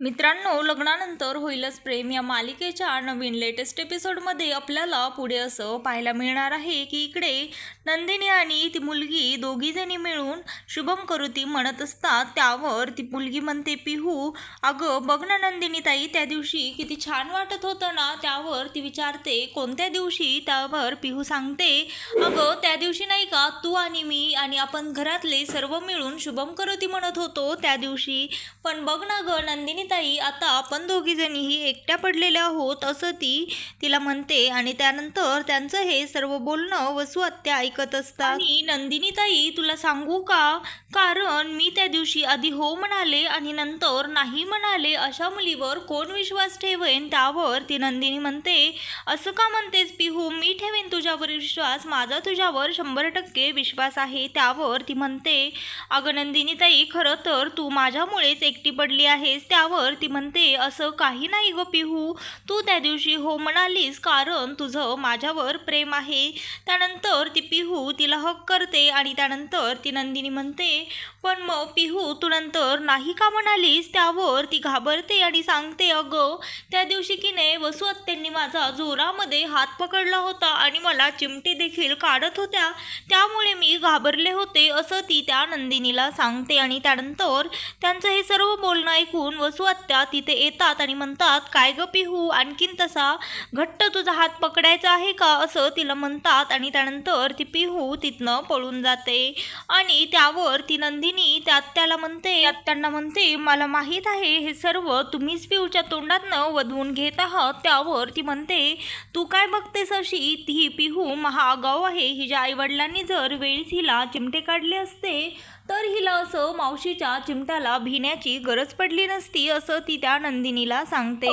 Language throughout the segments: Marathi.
मित्रांनो लग्नानंतर होईलच प्रेम. या मालिकेच्या नवीन लेटेस्ट एपिसोडमध्ये आपल्याला पुढे असं पाहायला मिळणार आहे की इकडे नंदिनी आणि ती मुलगी दोघीजणी मिळून शुभम करुती म्हणत असतात. त्यावर ती मुलगी म्हणते पिहू अगं बघ ना नंदिनी ताई त्या दिवशी किती छान वाटत होतं ना? त्यावर ती विचारते कोणत्या दिवशी? त्यावर पिहू सांगते अगं त्या दिवशी नाही का तू आणि मी आणि आपण घरातले सर्व मिळून शुभम करुती म्हणत होतो त्या दिवशी. पण बघ ना गं नंदिनी ताई आता आपण दोघी जणीही एकट्या पडलेल्या आहोत असं ती तिला म्हणते आणि त्यानंतर त्यांचं हे सर्व बोलणं वसू आत्या ऐकत असतात. आणि नंदिनी ताई तुला सांगू का? कारण मी त्या दिवशी आधी हो म्हणाले आणि नंतर नाही म्हणाले अशा मुलीवर कोण विश्वास ठेवेन? त्यावर ती नंदिनी म्हणते असं का म्हणतेस पिहू? मी ठेवेन तुझ्यावर विश्वास. माझा तुझ्यावर शंभर टक्के विश्वास आहे. त्यावर ती म्हणते अगं नंदिनी ताई खरं तर तू माझ्यामुळेच एकटी पडली आहेस. त्यावर ती म्हणते असं काही नाही ग पिहू. तू त्या दिवशी हो म्हणालीस कारण तुझं माझ्यावर प्रेम आहे. त्यानंतर ती पिहू तिला हक करते आणि त्यानंतर ती नंदिनी म्हणते पण मग पिहू तू नंतर नाही का म्हणालीस? त्यावर ती घाबरते आणि सांगते अगं त्या दिवशी की नाही वसू आत्यांनी माझा जोरामध्ये हात पकडला होता आणि मला चिमटे देखील काढत होत्या. त्यामुळे मी घाबरले होते असं ती त्या नंदिनीला सांगते आणि त्यानंतर त्यांचं हे सर्व बोलणं ऐकून वसू आत्या तिथे येतात आणि म्हणतात काय ग पिहू आणखीन तसा घट्ट तुझा हात पकडायचा आहे का? असं तिला म्हणतात आणि त्यानंतर ती पिहू तिथनं पळून जाते. आणि त्यावर ती नंदिनी त्या आत्याला म्हणते आत्यांना म्हणते मला माहीत आहे हे सर्व तुम्हीच पिहूच्या तोंडातनं वधवून घेत आहात. त्यावर ती म्हणते तू काय बघतेस अशी? ती ही पिहू महागाव आहे. हिच्या आईवडिलांनी जर वेळीच हिला चिमटे काढले असते तर हिला असं मावशीच्या चिमट्याला भिण्याची गरज पडली नसती असं ती त्या नंदिनीला सांगते.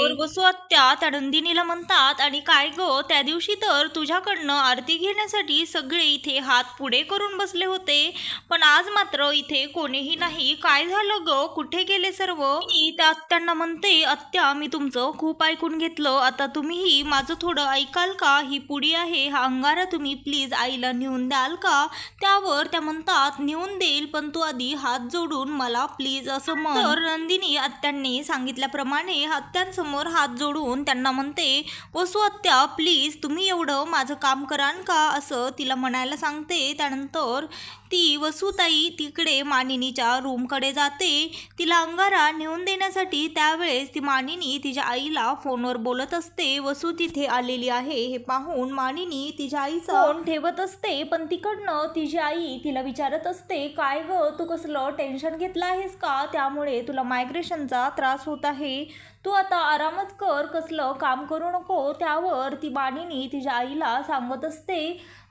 आत्या त्या नंदिनीला म्हणतात आणि काय ग त्या दिवशी तर तुझ्याकडनं आरती घेण्यासाठी सगळे इथे हात पुढे करून बसले होते. पण आज मात्र इथे कोणीही नाही. काय झालं ग? कुठे गेले सर्व? मी त्या आत्यांना म्हणते आत्या मी तुमचं खूप ऐकून घेतलं. आता तुम्हीही माझं थोडं ऐकाल का? ही पुडी आहे हा अंगारा तुम्ही प्लीज आईला नेऊन द्याल का? त्यावर त्या म्हणतात नेऊन देईल पण परंतु आधी हात जोडून मला प्लीज असं म्हण. तर नंदिनी आत्यांनी सांगितल्याप्रमाणे आत्यांसमोर हात जोडून त्यांना म्हणते वसू आत्या प्लीज तुम्ही एवढं माझं काम कराल का? असं तिला म्हणायला सांगते. त्यानंतर ती वसुताई तिकडे मानिनीच्या रूमकडे जाते. तिला अंगारा नेऊन देण्यासाठी त्यावेळेस ती मानिनी तिच्या आईला फोनवर बोलत असते. वसू तिथे आलेली आहे हे पाहून मानिनी तिच्या आईचा फोन ठेवत असते. पण तिकडनं तिची आई तिला विचारत असते काय ग? तू कसलं टेन्शन घेतलं आहेस का? त्यामुळे तुला मायग्रेशनचा त्रास होत आहे. तू आता आरामच कर कसलं काम करू नको त्यावर ती मानिनी तिच्या आईला सांगत असते.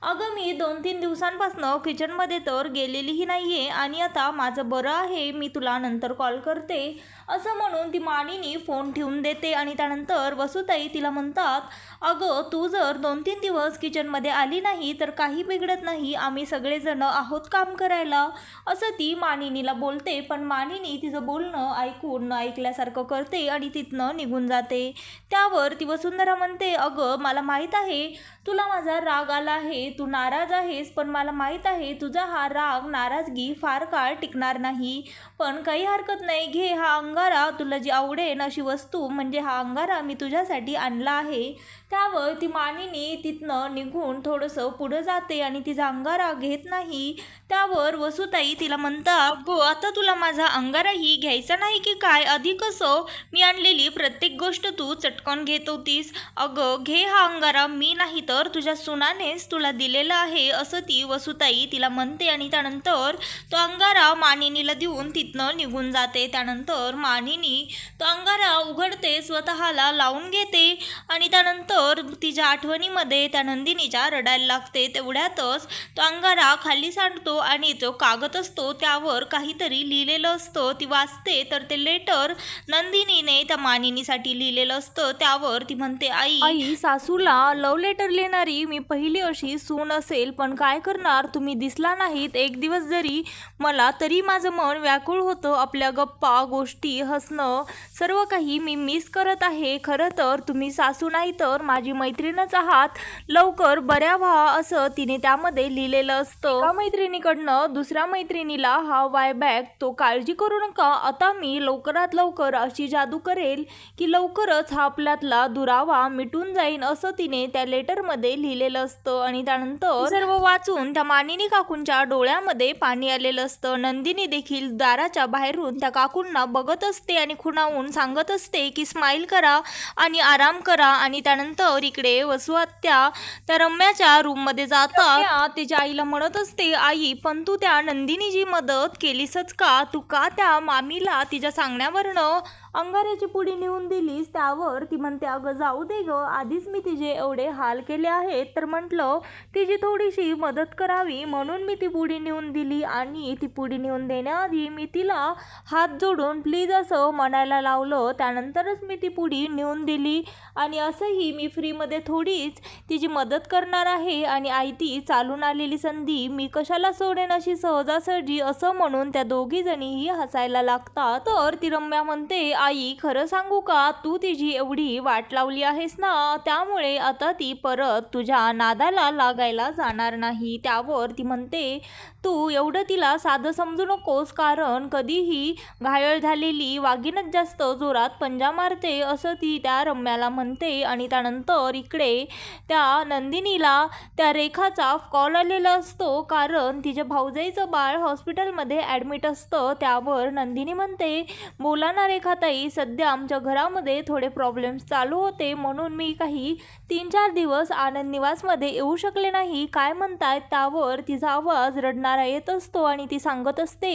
अगं मी दोन तीन दिवसांपासनं किचनमध्ये तर गेलेलीही नाही आहे आणि आता माझं बरं आहे मी तुला नंतर कॉल करते. असं म्हणून ती मानिनी फोन ठेवून देते आणि त्यानंतर वसुताई तिला म्हणतात अगं तू जर दोन तीन दिवस किचनमध्ये आली नाही तर काही बिघडत नाही आम्ही सगळेजण आहोत काम करायला. असं ती मानिनीला बोलते पण मानिनी तिचं बोलणं ऐकून ऐकल्यासारखं करते आणि ती तिथनं निघून जाते. त्यावर ती वसुंधरा म्हणते अगं मला माहीत आहे तुला माझा राग आला आहे तू नाराज आहेस पण मला माहीत आहे तुझा हा राग नाराजगी फार काळ टिकणार नाही. पण काही हरकत नाही घे हा अंगारा तुला जी आवडेन अशी वस्तू म्हणजे हा अंगारा मी तुझ्यासाठी आणला आहे. त्यावर ती मानिनी तिथनं निघून थोडंसं पुढं जाते आणि तिचा अंगारा घेत नाही. त्यावर वसुताई तिला म्हणतात अगो आता तुला माझा अंगाराही घ्यायचा नाही की काय? आधी कसं मी आणलेली प्रत्येक गोष्ट तू चटकन घेत होतीस. अगं घे हा अंगारा मी नाही तर तुझ्या सुनानेच तुला दिलेलं आहे असं ती वसुताई तिला म्हणते आणि त्यानंतर तो अंगारा मानिनीला देऊन तिथनं निघून जाते. त्यानंतर मानिनी तो अंगारा उघडते स्वतःला लावून घेते आणि त्यानंतर तिच्या आठवणीमध्ये त्या नंदिनीच्या रडायला लागते. तेवढ्यातच तो अंगारा खाली सांडतो आणि जो कागद असतो त्यावर काहीतरी लिहिलेलं असतं. ती वाचते तर ते लेटर नंदिनीने त्या मानिनीसाठी लिहिलेलं असतं. त्यावर ती म्हणते आई आई सासूला लव्ह लेटर देणारी मी पहिली अशी सून असेल पण काय करणार? तुम्ही दिसला नाहीत. एक दिवस जरी मला तरी माझं मन व्याकुळ होतं. आपल्या गप्पा गोष्टी हसणं सर्व काही मी मिस करत आहे. खरं तर तुम्ही सासू नाही तर माझी मैत्रीणच आहात. लवकर बऱ्या व्हा असं तिने त्यामध्ये लिहिलेलं असतं. मैत्रिणीकडनं दुसऱ्या मैत्रिणीला हा वाय बॅग तो काळजी करू नका. आता मी लवकरात लवकर अशी जादू करेल की लवकरच हा आपल्यातला दुरावा मिटून जाईन असं तिने त्या लेटरमध्ये लिहिलेलं असतं आणि त्यानंतर सर्व वाचून त्या मानिनी काकूंच्या डोळ्यामध्ये पाणी आलेलं असतं. नंदिनी देखील दाराच्या बाहेरून त्या काकूंना बघत असते आणि खुणावून सांगत असते की स्माईल करा आणि आराम करा. आणि त्यानंतर इकडे वसुहत्या त्या रम्याच्या रूममध्ये जातात. रम्या तिच्या आईला म्हणत असते आई पण तू त्या नंदिनीची मदत केलीसच का? तू का त्या मामीला तिच्या सांगण्यावरनं अंगाऱ्याची पुडी नेऊन दिलीस त्यावर ती म्हणते अगं जाऊ दे ग आधीच मी तिचे एवढे हाल केले आहेत. तर म्हटलं तिची थोडीशी मदत करावी. म्हणून मी ती पुडी नेऊन दिली आणि ती पुडी नेऊन देण्याआधी मी तिला हात जोडून प्लीज असं म्हणायला लावलं. त्यानंतरच मी ती पुडी नेऊन दिली आणि असंही मी फ्रीमध्ये थोडीच तिची मदत करणार आहे आणि आई ती चालून आलेली संधी मी कशाला सोडेन अशी सहजासहजी असं म्हणून त्या दोघीजणीही हसायला लागतात. तर ती रम्या म्हणते आई खरं सांगू का? तू तिची एवढी वाट लावली आहेस ना त्यामुळे आता ती परत तुझ्या नादाला लागायला जाणार नाही. त्यावर ती म्हणते तू एवढं तिला साधं समजू नकोस कारण कधीही घायल झालेली वाघीनच जास्त जोरात पंजा मारते असं ती त्या रम्याला म्हणते. आणि त्यानंतर इकडे त्या नंदिनीला त्या रेखाचा कॉल आलेला असतो कारण तिच्या भाऊजाईचं बाळ हॉस्पिटलमध्ये ॲडमिट असतं. त्यावर नंदिनी म्हणते बोला ना रेखाताई सध्या आमच्या घरामध्ये थोडे प्रॉब्लेम्स चालू होते. म्हणून मी काही तीन चार दिवस आनंद निवासमध्ये येऊ शकले नाही. काय म्हणतायत त्यावर तिचा आवाज रडणारा येत असतो आणि ती सांगत असते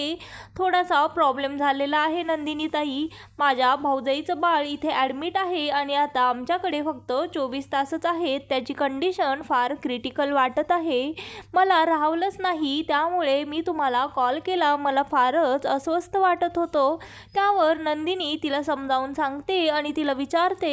थोडासा प्रॉब्लेम झालेला आहे नंदिनी ताई माझ्या भाऊजाईचं बाळ इथे ॲडमिट आहे आणि आता आमच्याकडे फक्त चोवीस तासच आहेत. त्याची कंडिशन फार क्रिटिकल वाटत आहे. मला राहवलंच नाही. त्यामुळे मी तुम्हाला कॉल केला. मला फारच अस्वस्थ वाटत होतो. त्यावर नंदिनी तिला समजावून सांगते आणि तिला विचारते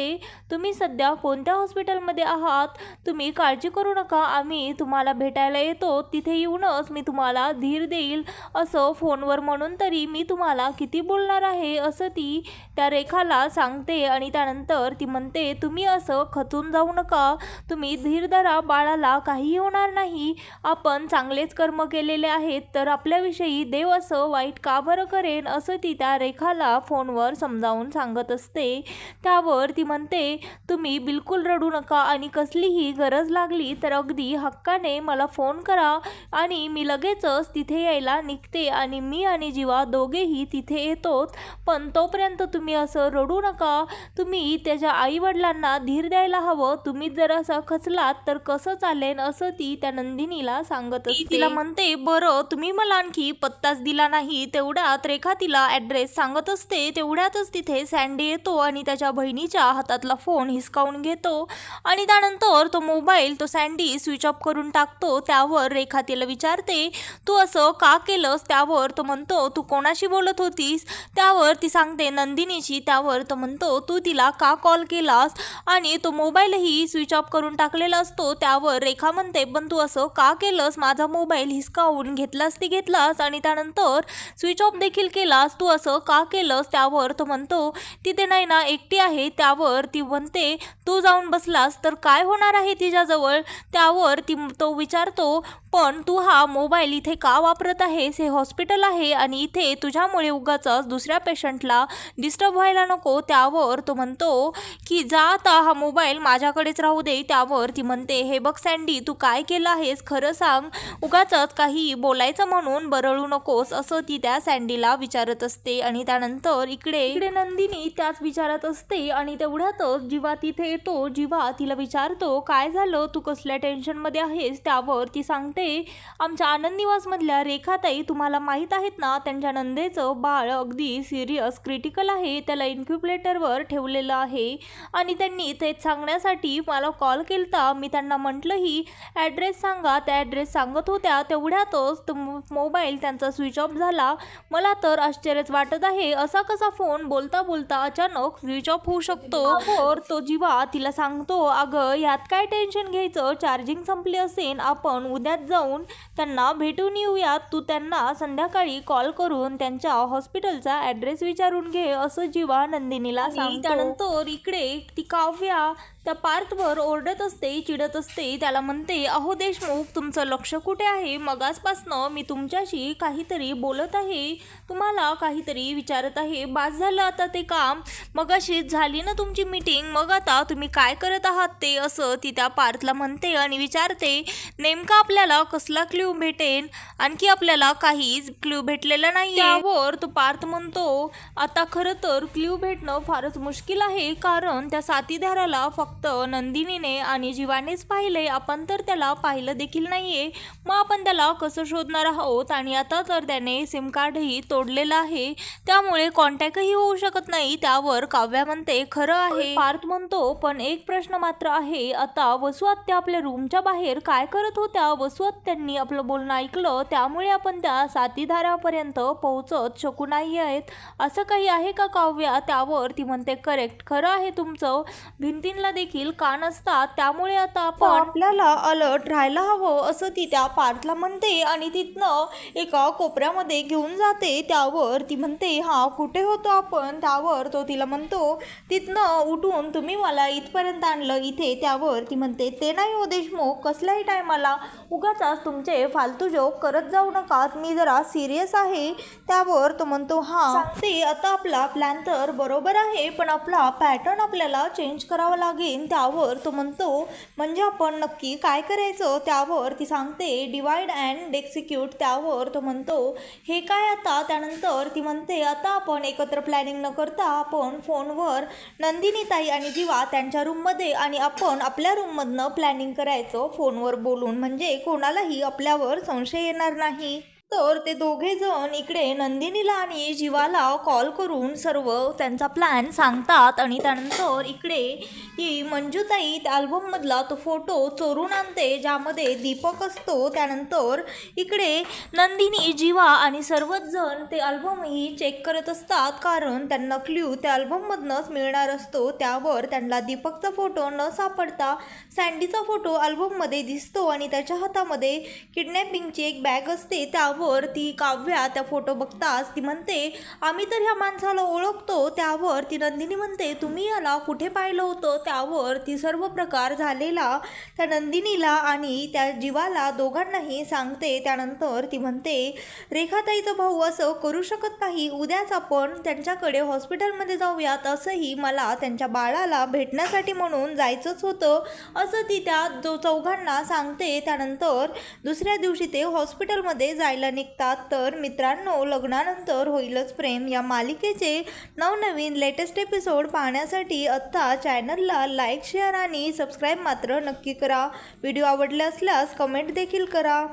तुम्ही सध्या कोणत्या हॉस्पिटलमध्ये आहात? तुम्ही काळजी करू नका आम्ही तुम्हाला भेटायला येतो तिथे येऊनच मी तुम्हाला धीर देईल. असं फोनवर म्हणून तरी मी तुम्हाला किती बोलणार आहे असं ती त्या रेखाला सांगते आणि त्यानंतर ती म्हणते तुम्ही असं खचून जाऊ नका. तुम्ही धीर धरा बाळाला काही होणार नाही. आपण चांगलेच कर्म केलेले आहेत तर आपल्याविषयी देव असं वाईट का बरं करेन? असं ती त्या रेखाला फोनवर समजावून सांगत असते. त्यावर ती म्हणते तुम्ही बिलकुल रडू नका आणि कसलीही गरज लागली तर अगदी हक्काने मला फोन करा आणि मी लगेचच तिथे यायला निघते आणि मी आणि जीवा दोघेही तिथे येतोच पण तोपर्यंत तुम्ही असं रडू नका. तुम्ही त्याच्या आईवडिलांना धीर द्यायला हवं. तुम्ही जर असं खचलात तर कसं चालेल असं ती त्या नंदिनीला सांगत असते. तिला म्हणते बरं तुम्ही मला आणखी पत्ताच दिला नाही. तेवढ्यात रेखा तिला ॲड्रेस सांगत असते. तेवढ्यातच तिथे सँडी येतो आणि त्याच्या बहिणीच्या हातातला फोन हिसकावून घेतो. आणि त्यानंतर तो मोबाईल तो सँडी स्विच ऑफ करून टाकतो. त्यावर रेखा तिला विचारते तू असं का केलंस? त्यावर तो म्हणतो तू कोणाशी बोलत होतीस? त्यावर ती सांगते नंदिनीशी. त्यावर तो म्हणतो तू तिला का कॉल केलास? आणि तो मोबाईलही स्विच ऑफ करून टाकलेला असतो. त्यावर रेखा म्हणते पण तू असं का केलंस? माझा मोबाईल हिसकावून घेतलास ती घेतलास आणि त्यानंतर स्विच ऑफ देखील केलास. तू असं का केलंस? त्यावर तो म्हणतो म्हणतो तिथे नाही ना एकटी आहे त्यावर ती म्हणते तू जाऊन बसलास तर काय होणार आहे तिच्याजवळ? त्यावर ती तो विचारतो पण तू हा मोबाईल इथे का वापरत आहेस? हे हॉस्पिटल आहे आणि इथे तुझ्यामुळे उगाच दुसऱ्या पेशंटला डिस्टर्ब व्हायला नको. त्यावर तो म्हणतो की जा आता हा मोबाईल माझ्याकडेच राहू दे. त्यावर ती म्हणते हे बघ सँडी तू काय केलं आहेस? खरं सांग उगाच काही बोलायचं म्हणून बरळू नकोस असं ती त्या सँडीला विचारत असते आणि त्यानंतर इकडे इकडे नंदिनी त्याच विचारत असते आणि तेवढ्यातच जीवा तिथे येतो. जीवा तिला विचारतो काय झालं? तू कसल्या टेन्शनमध्ये आहेस? त्यावर ती सांगते आमच्या आनंद निवासमधल्या रेखाताई तुम्हाला माहीत आहेत ना त्यांच्या नंदेचं बाळ अगदी सिरियस क्रिटिकल आहे. त्याला इन्क्युबलेटरवर ठेवलेलं आहे आणि त्यांनी तेच सांगण्यासाठी मला कॉल केलता. मी त्यांना म्हटलंही ॲड्रेस सांगा. त्या ॲड्रेस सांगत होत्या. तेवढ्यातच तो मोबाईल त्यांचा स्विच ऑफ झाला. मला तर आश्चर्यच वाटत आहे. असा कसा फोन बोल बोलता बोलता अचानक स्विच ऑफ होऊ शकतो. त्यावर तो जीवा तिला सांगतो अगं यात काय टेन्शन घ्यायचं? चार्जिंग संपले असेल आपण उद्याच जाऊन त्यांना भेटून येऊयात. तू त्यांना संध्याकाळी कॉल करून त्यांच्या हॉस्पिटलचा ॲड्रेस विचारून घे असं जीवा नंदिनीला सांगतो. त्यानंतर इकडे ती काव्या त्या पार्थवर ओरडत असते चिडत असते. त्याला म्हणते अहो देशमुख तुमचं लक्ष कुठे आहे? मगासपासनं मी तुमच्याशी काहीतरी बोलत आहे. तुम्हाला काहीतरी विचारत आहे. बाज झालं आता ते काम. मगाशी झाली ना तुमची मीटिंग. मग आता तुम्ही काय करत आहात ते? असं ती त्या पार्थला म्हणते आणि विचारते नेमका आपल्याला कसला क्ल्यू भेटेन? आणखी आपल्याला काहीच क्ल्यू भेटलेला नाही यावर तो पार्थ म्हणतो आता खरं तर क्ल्यू भेटणं फारच मुश्किल आहे. कारण त्या साथीदाराला फक्त नंदिनीने आणि जीवानेच पाहिले आपण तर त्याला पाहिलं देखील नाहीये. मग आपण त्याला कसं शोधणार आहोत? आणि आता तर त्याने सिम कार्डही तोडलेलं आहे. त्यामुळे कॉन्टॅक्टही होऊ शकत नाही. त्यावर काव्या म्हणते खरं आहे. पार्थ म्हणतो पण एक प्रश्न मात्र आहे. आता वसुआत्या आपल्या रूमच्या बाहेर काय करत होत्या? वसुआत्यांनी आपलं बोलणं ऐकलं. त्यामुळे आपण त्या साथीदारापर्यंत पोहोचत शकू नाही आहेत असं काही आहे का काव्या? त्यावर ती म्हणते करेक्ट. खरं आहे तुमचं. भिंतींना देखील कान असतात. त्यामुळे आता आपण आपल्याला अलर्ट राहायला हवं असं ती त्या पार्थला म्हणते आणि तिथनं एका कोपऱ्यामध्ये घेऊन जाते. त्यावर ती म्हणते हा कुठे होतो आपण? त्यावर तो तिला म्हणतो तिथनं उठून तुम्ही मला इथपर्यंत आणलं. इथे त्यावर ती म्हणते ते नाही हो देशमुख कसल्याही टायमाला उगाचाच तुमचे फालतू जोक करत जाऊ नका मी जरा सिरियस आहे. त्यावर तो म्हणतो हा. सांगते आता आपला प्लॅन तर बरोबर आहे पण आपला पॅटर्न आपल्याला चेंज करावा लागेल. त्यावर तो म्हणतो म्हणजे आपण नक्की काय करायचं? त्यावर ती सांगते डिवाइड अँड एक्झिक्यूट त्यावर तो म्हणतो हे काय आता? त्यानंतर ती म्हणते आता आपण एकत्र प्लॅनिंग न करता आपण फोनवर नंदिनीताई आणि जीवा त्यांच्या रूममध्ये आणि आपण आपल्या रूममधनं प्लॅनिंग करायचं फोनवर बोलून. म्हणजे कोणालाही आपल्यावर संशय येणार नाही. तर ते दोघे जण इकडे नंदिनीला आणि जीवाला कॉल करून सर्व त्यांचा प्लॅन सांगतात आणि त्यानंतर इकडे ही मंजूताई त्या अल्बममधला तो फोटो चोरून आणते ज्यामध्ये दीपक असतो. त्यानंतर इकडे नंदिनी जीवा आणि सर्वच जण ते अल्बमही चेक करत असतात. कारण त्यांना क्ल्यू त्या अल्बममधनंच मिळणार असतो. त्यावर त्यांना दीपकचा फोटो न सापडता सँडीचा फोटो अल्बममध्ये दिसतो आणि त्याच्या हातामध्ये किडनॅपिंगची एक बॅग असते. त्या त्यावर ती काव्या त्या फोटो बघताच ती म्हणते आम्ही तर ह्या माणसाला ओळखतो त्यावर ती नंदिनी म्हणते तुम्ही याला कुठे पाहिलं होतं? त्यावर ती सर्व प्रकार झालेला त्या नंदिनीला आणि त्या जीवाला दोघांनाही सांगते. त्यानंतर ती म्हणते रेखाताईचा भाऊ असं करू शकत नाही उद्याच आपण त्यांच्याकडे हॉस्पिटलमध्ये जाऊयात. असंही मला त्यांच्या बाळाला भेटण्यासाठी म्हणून जायचंच होतं असं ती त्या जो चौघांना सांगते. त्यानंतर दुसऱ्या दिवशी ते हॉस्पिटलमध्ये जायला निघतात तर मित्रांनो लग्नानंतर होईलच प्रेम. या मालिकेचे नवनवीन लेटेस्ट एपिसोड पाहण्यासाठी आत्ता चॅनलला लाईक शेअर आणि सबस्क्राईब मात्र नक्की करा. व्हिडिओ आवडले असल्यास कमेंट देखील करा.